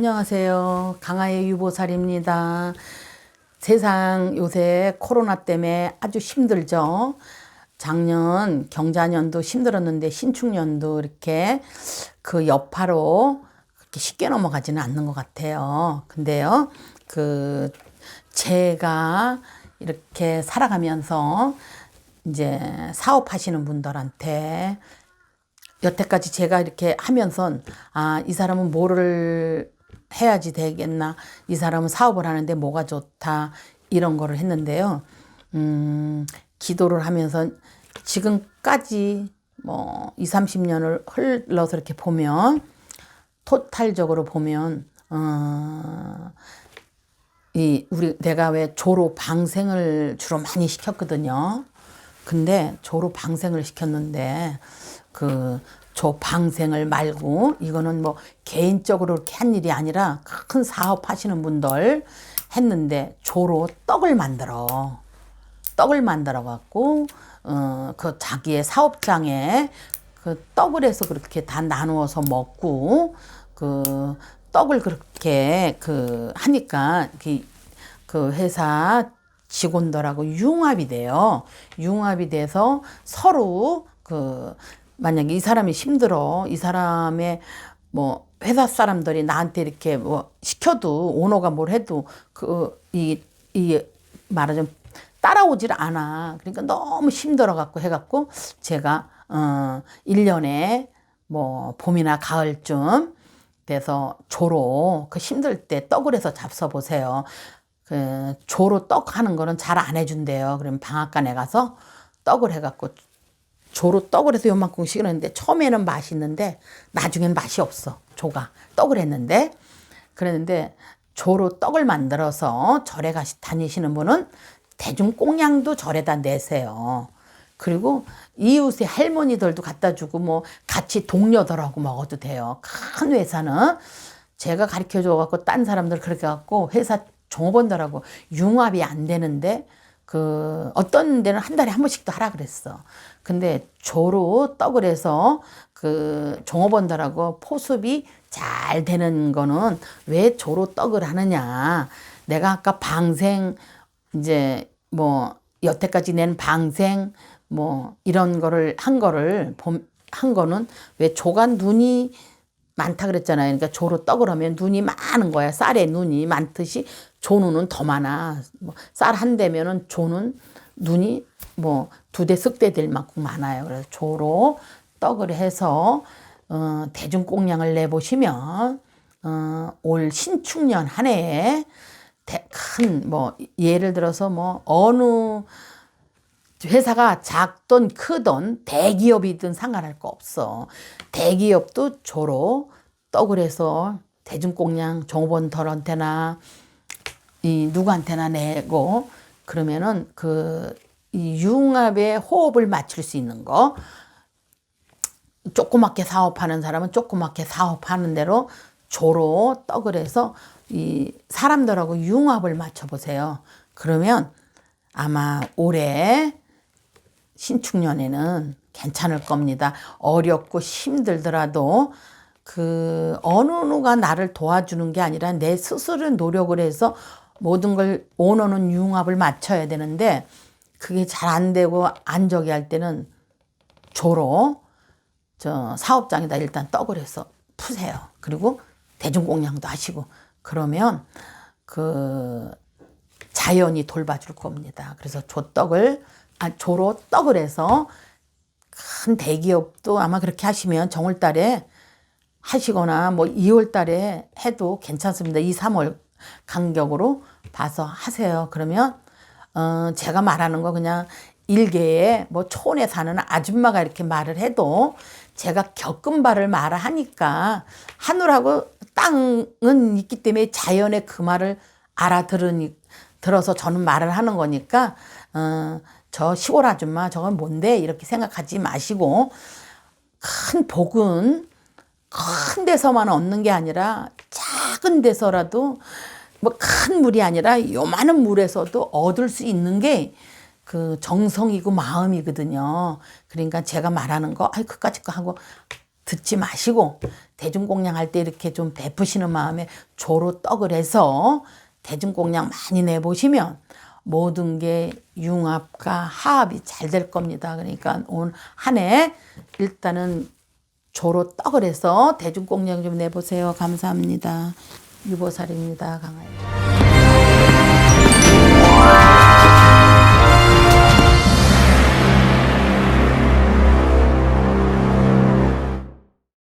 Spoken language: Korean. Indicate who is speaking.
Speaker 1: 안녕하세요. 강화의 유보살입니다. 세상 요새 코로나 때문에 아주 힘들죠. 작년 경자년도 힘들었는데 신축년도 이렇게 그 여파로 그렇게 쉽게 넘어가지는 않는 것 같아요. 근데요, 그 제가 이렇게 살아가면서 이제 사업하시는 분들한테 여태까지 제가 이렇게 하면서 아, 이 사람은 뭐를 해야지 되겠나. 이 사람은 사업을 하는데 뭐가 좋다. 이런 거를 했는데요. 음, 기도를 하면서 지금까지 뭐 2, 30년을 흘러서 이렇게 보면 토탈적으로 보면 어, 이 우리 내가 왜 조로 방생을 주로 많이 시켰거든요. 근데 조로 방생을 시켰는데 그 조 방생을 말고 이거는 뭐 개인적으로 이렇게 한 일이 아니라 큰 사업 하시는 분들 했는데 조로 떡을 만들어 떡을 만들어 갖고 어 그 자기의 사업장에 그 떡을 해서 그렇게 다 나누어서 먹고 그 떡을 그렇게 그 하니까 그, 그 회사 직원들하고 융합이 돼요. 융합이 돼서 서로 그 만약에 이 사람이 힘들어 이 사람의 뭐 회사 사람들이 나한테 이렇게 뭐 시켜도 오너가 뭘 해도 그 이 이 말하자면 따라오질 않아. 그러니까 너무 힘들어 갖고 해 갖고 제가 어 1년에 뭐 봄이나 가을쯤 돼서 조로 그 힘들 때 떡을 해서 잡숴 보세요. 그 조로 떡 하는 거는 잘 안 해준대요. 그러면 방앗간에 가서 떡을 해갖고 조로 떡을 해서 요만큼 식었는데 처음에는 맛있는데 나중엔 맛이 없어. 조가 떡을 했는데 그랬는데 조로 떡을 만들어서 절에 가시 다니시는 분은 대중 꽁냥도 절에다 내세요. 그리고 이웃의 할머니들도 갖다 주고 뭐 같이 동료들하고 먹어도 돼요. 큰 회사는 제가 가르쳐 줘 갖고 딴 사람들 그렇게 갖고 회사 종업원들하고 융합이 안 되는데 그 어떤 데는 한 달에 한 번씩도 하라 그랬어. 근데 조로 떡을 해서 그 종업원들하고 포습이 잘 되는 거는 왜 조로 떡을 하느냐. 내가 아까 방생 이제 뭐 여태까지 낸 방생 뭐 이런 거를 한 거를 봄- 한 거는 왜 조간 눈이 많다 그랬잖아요. 그러니까 조로 떡을 하면 눈이 많은 거야. 쌀에 눈이 많듯이 조눈은 더 많아. 뭐 쌀 한 대면은 조는 눈이 뭐 두 대 쓱대 될 만큼 많아요. 그래서 조로 떡을 해서 어, 대중공양을 내보시면 어, 올 신축년 한 해에 큰 뭐 예를 들어서 뭐 어느 회사가 작든 크든 대기업이든 상관할 거 없어. 대기업도 조로 떡을 해서 대중공양 종업원들한테나 이 누구한테나 내고 그러면은 그 이 융합의 호흡을 맞출 수 있는 거 조그맣게 사업하는 사람은 조그맣게 사업하는 대로 조로 떡을 해서 이 사람들하고 융합을 맞춰 보세요. 그러면 아마 올해 신축년에는 괜찮을 겁니다. 어렵고 힘들더라도 그 어느 누가 나를 도와주는 게 아니라 내 스스로 노력을 해서 모든 걸 오너는 융합을 맞춰야 되는데 그게 잘 안 되고 안 저기 할 때는 조로 저 사업장에다 일단 떡을 해서 푸세요. 그리고 대중공양도 하시고 그러면 그 자연이 돌봐줄 겁니다. 그래서 조떡을 아 조로 떡을 해서 큰 대기업도 아마 그렇게 하시면 정월 달에 하시거나 뭐 2월 달에 해도 괜찮습니다. 2, 3월 간격으로 봐서 하세요. 그러면 어 제가 말하는 거 그냥 일개에 뭐 촌에 사는 아줌마가 이렇게 말을 해도 제가 겪은 바를 말하니까 하늘하고 땅은 있기 때문에 자연의 그 말을 알아들으니 들어서 저는 말을 하는 거니까 어, 저 시골 아줌마 저건 뭔데 이렇게 생각하지 마시고 큰 복은 큰 데서만 얻는 게 아니라 작은 데서라도 뭐 큰 물이 아니라 요만한 물에서도 얻을 수 있는 게 그 정성이고 마음이거든요. 그러니까 제가 말하는 거, 아이, 그까짓 거 하고 듣지 마시고 대중공양 할 때 이렇게 좀 베푸시는 마음에 조로 떡을 해서 대중공양 많이 내보시면 모든 게 융합과 화합이 잘 될 겁니다. 그러니까 온한해 일단은 조로 떡을 해서 대중공양 좀 내보세요. 감사합니다. 유보살입니다. 강아지.